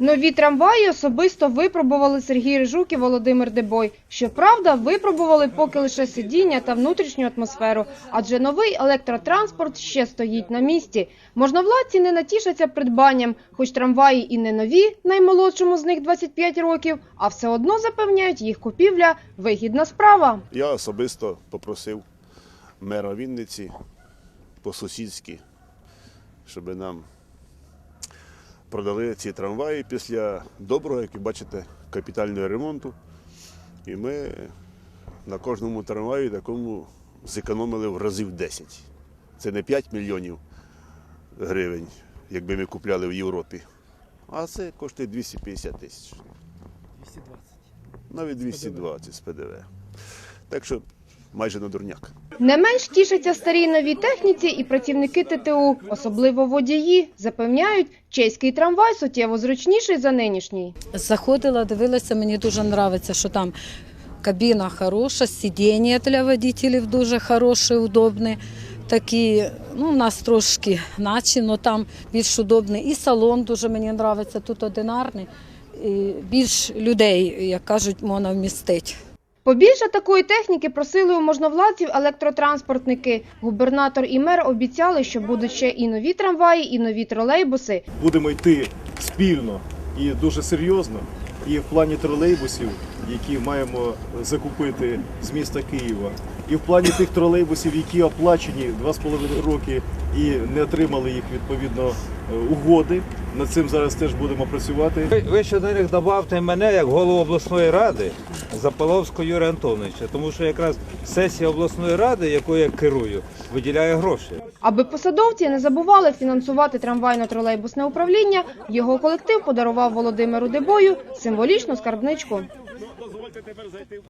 Нові трамваї особисто випробували Сергій Рижук і Володимир Дебой. Щоправда, випробували поки лише сидіння та внутрішню атмосферу, адже новий електротранспорт ще стоїть на місці. Можновладці не натішаться придбанням, хоч трамваї і не нові, наймолодшому з них 25 років, а все одно запевняють, їх купівля – вигідна справа. Я особисто попросив мера Вінниці по-сусідськи, щоб нам продали ці трамваї після доброго, як ви бачите, капітального ремонту. І ми на кожному трамваї такому зекономили в разів 10. Це не 5 мільйонів гривень, якби ми купляли в Європі, а це коштує 250 тисяч. 220. Навіть 220 з ПДВ. Так що майже на дурняк. Не менш тішаться старій новій техніці і працівники ТТУ, особливо водії. Запевняють, чеський трамвай суттєво зручніший за нинішній. Заходила, дивилася, мені дуже подобається, що там кабіна хороша, сидіння для водителів дуже хороше, удобне. Такі, ну, у нас трошки наче, але там більш удобний. І салон дуже мені подобається, тут одинарний. І більш людей, як кажуть, можна вмістити. Побільше такої техніки просили у можновладців електротранспортники. Губернатор і мер обіцяли, що будуть ще і нові трамваї, і нові тролейбуси. Будемо йти спільно і дуже серйозно. І в плані тролейбусів, які маємо закупити з міста Києва, і в плані тих тролейбусів, які оплачені 2,5 роки і не отримали їх відповідно е, угоди. Над цим зараз теж будемо працювати. Ви, ви ще до них додавте мене як голову обласної ради Заполовського Юрія Антоновича, тому що якраз сесія обласної ради, якою я керую, виділяє гроші. Аби посадовці не забували фінансувати трамвайно-тролейбусне управління, його колектив подарував Володимиру Дебою символічну скарбничку.